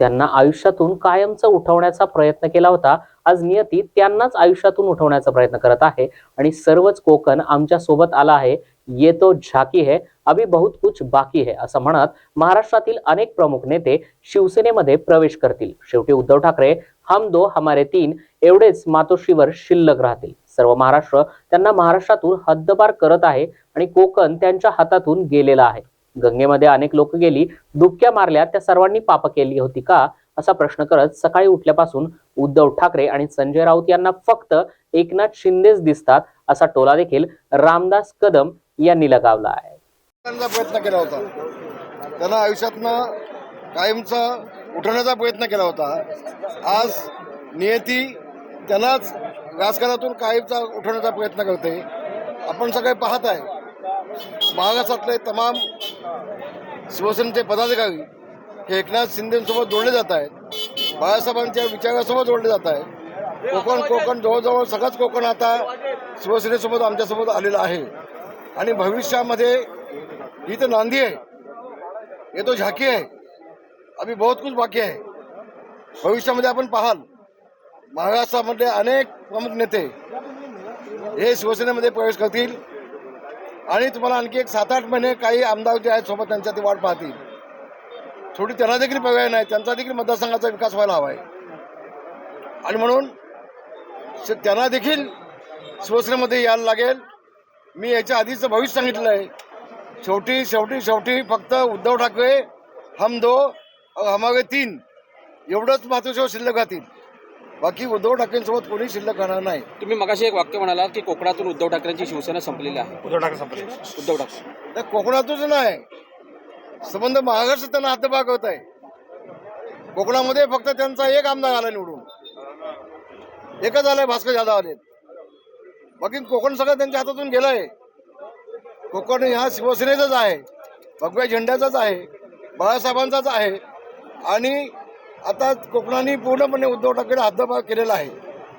त्यांना आयुष्यातून कायमचं उठवण्याचा प्रयत्न केला होता. आज नियती त्यांनाच आयुष्यातून उठवण्याचा प्रयत्न करत आहे. आणि सर्वच कोकण आमच्यासोबत आला आहे. ये तो झाकी है अभी बहुत कुछ बाकी है असं म्हणत महाराष्ट्रातील अनेक प्रमुख नेते शिवसेनेमध्ये प्रवेश करतील. शेवटी उद्धव ठाकरे हम दो हमारे तीन एवढेच मातोश्रीवर शिल्लक राहतील. सर्व महाराष्ट्र त्यांना महाराष्ट्रातून हद्दपार करत आहे आणि कोकण त्यांच्या हातातून गेलेला आहे. गंगेमध्ये अनेक लोक गेली डुबक्या मारल्या त्या सर्वांनी पाप केली होती का? असा प्रश्न करत सकाळी उठल्यापासून उद्धव ठाकरे आणि संजय राऊत यांना फक्त एकनाथ शिंदेच दिसतात असा टोला देखील रामदास कदम यांनी लगावला आहे. प्रयत्न केला होता. त्यांना आयुष्यातनं कायमचा उठवण्याचा प्रयत्न केला होता. आज नियती त्यांनाच राजकारणातून कायमचा उठवण्याचा प्रयत्न करते. आपण सगळे पाहत आहे. महाराष्ट्रातले तमाम शिवसेनेचे पदाधिकारी हे एकनाथ शिंदेसोबत जोडले जात आहेत. बाळासाहेबांच्या विचारासोबत जोडले जात आहेत. कोकण कोकण जवळजवळ सगळंच कोकण आता शिवसेनेसोबत आमच्यासोबत आलेलं आहे. आणि भविष्यामध्ये ही तर नांदी आहे. ये तो झाकी आहे. अभी बहुत कुछ बाकी आहे. भविष्यामध्ये आपण पाहाल. महाराष्ट्रामधले अनेक प्रमुख नेते हे शिवसेनेमध्ये प्रवेश करतील. आणि तुम्हाला आणखी एक सात आठ महिने काही आमदार जे आहेत सोबत त्यांच्या ते वाट पाहतील. थोडी त्यांना देखील पर्याय नाही त्यांचा देखील मतदारसंघाचा विकास व्हायला हवा आहे आणि म्हणून त्यांना देखील शिवसेनेमध्ये यायला लागेल. मी याच्या आधीचं भविष्य सांगितलं आहे. शेवटी शेवटी शेवटी फक्त उद्धव ठाकरे हम दो हमावे तीन. एवढंच मातोश्रीवर शिल्लक राहतील. बाकी उद्धव ठाकरेंसोबत कोणी शिल्लक राहणार नाही. तुम्ही मगाशी एक वाक्य म्हणाला की कोकणातून उद्धव ठाकरेंची शिवसेना संपलेली आहे. उद्धव ठाकरे संपले. उद्धव ठाकरे. तर कोकणातूनच नाही. संबंध महाराष्ट्र त्यांना हातभाग होत आहे. कोकणामध्ये फक्त त्यांचा एक आमदार आला निवडून. एकच आलाय भास्कर जाधव आले बाकी कोकण सगळं त्यांच्या हातातून गेलंय. कोकण ह्या शिवसेनेचाच आहे. भगव्या झेंड्याचाच आहे. बाळासाहेबांचाच आहे. आणि आता कोकणाने पूर्णपणे उद्धव ठाकरे हद्दभाग केलेला आहे.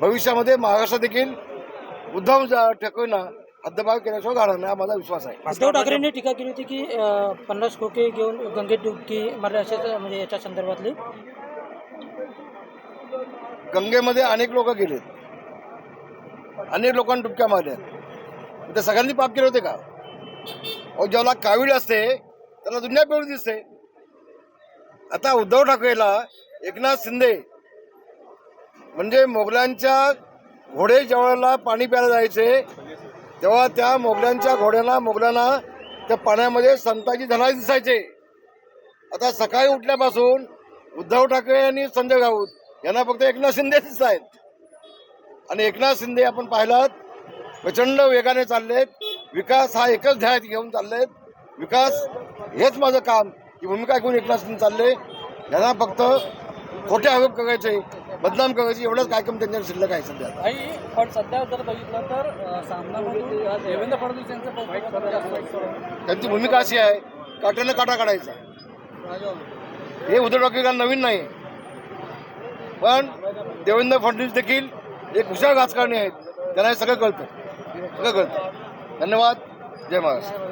भविष्यामध्ये महाराष्ट्र देखील उद्धव ठाकरेंना हद्दभाग केल्याशिवाय गाणार नाही हा माझा विश्वास आहे. उद्धव ठाकरेंनी टीका केली होती की पन्नास खोके घेऊन गंगेत डुबकी अशाच म्हणजे याच्या संदर्भातली? गंगेमध्ये अनेक लोक गेलेत. अनेक लोकांनी डुबक्या मारल्या. ते सगळ्यांनी पाप केले होते का? ज्याला कावीळ असते त्याला दुनिया पिवळी दिसते. आता उद्धव ठाकरेला एकनाथ शिंदे म्हणजे मोगलांच्या घोडे ज्यावेळेला पाणी प्यायला जायचे. तेव्हा त्या मोगलांच्या घोड्यांना मोगलांना त्या पाण्यामध्ये संताची धनाज दिसायचे. आता सकाळी उठल्यापासून उद्धव ठाकरे आणि संजय राऊत यांना फक्त एकनाथ शिंदे दिसत आहेत आणि एकनाथ शिंदे आपण पाहिलात प्रचंड वेगाने चाललेत. विकास हा एकच ध्यान घेऊन चाललेत. विकास हेच माझं काम ही भूमिका घेऊन एकनाथ शिंदे चालले. यांना फक्त खोटे आरोप करायचे बदनाम करायचे एवढंच कार्यक्रम त्यांच्या शिल्लक आहे सध्या पण सध्या जर बघितलं तर सामनामधून देवेंद्र फडणवीस यांचं त्यांची भूमिका अशी आहे काट्यानं काटा काढायचा. हे उद्धव ठाकरे नवीन नाही. पण देवेंद्र फडणवीस देखील एक हुशार राजकारणी आहेत. त्यांना हे सगळं कळतं. सगळं कळतं. धन्यवाद. जय महाराष्ट्र.